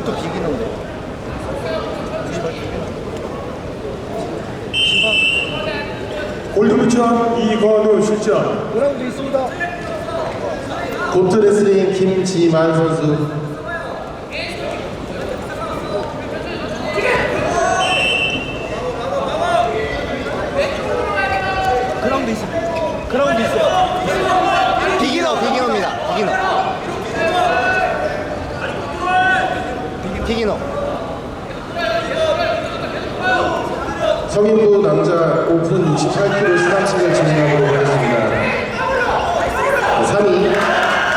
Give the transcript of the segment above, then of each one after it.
이것도 비기는데. 골드부처 이건우 실전. 그랑도 있습니다. 고트레슬링 김지만 선수. 그라운드 있어. 그라운드 있어. 비기너 성인부 남자 오픈 68kg 수강식을 진행하도록 하겠습니다. 3위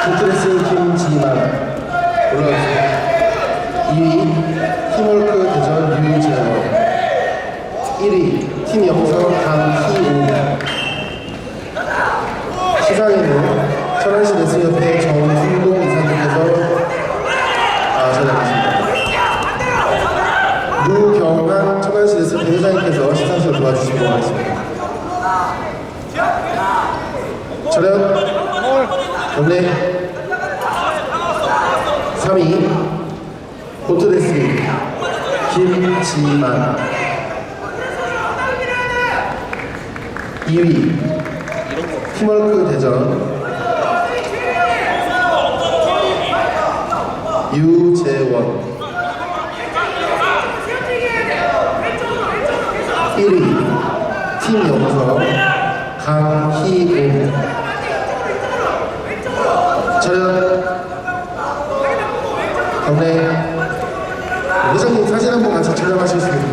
고트레슬링 김지만 올라가주세요 2위 팀워크 대전 유재원. 1위 팀 영서 강희 철현, 경례 3위 고트레슬링 김지만. 2위 팀워크 대전 유재원. 1위 팀 영서 강희웅 차렷 경례 회장님 사진 한 번 같이 촬영하시겠습니다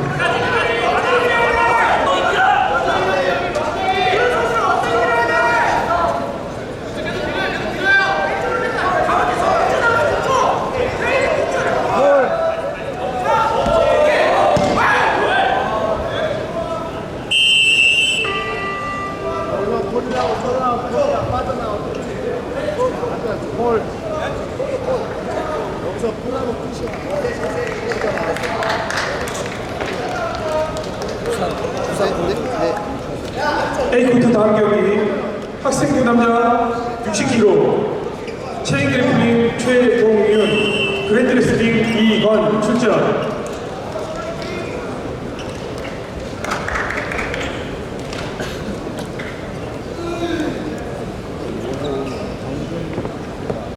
A코트 다음 경기. 학생부 남자 60kg 체인 그래플링 최동윤. 그랜드레슬링 이건 출전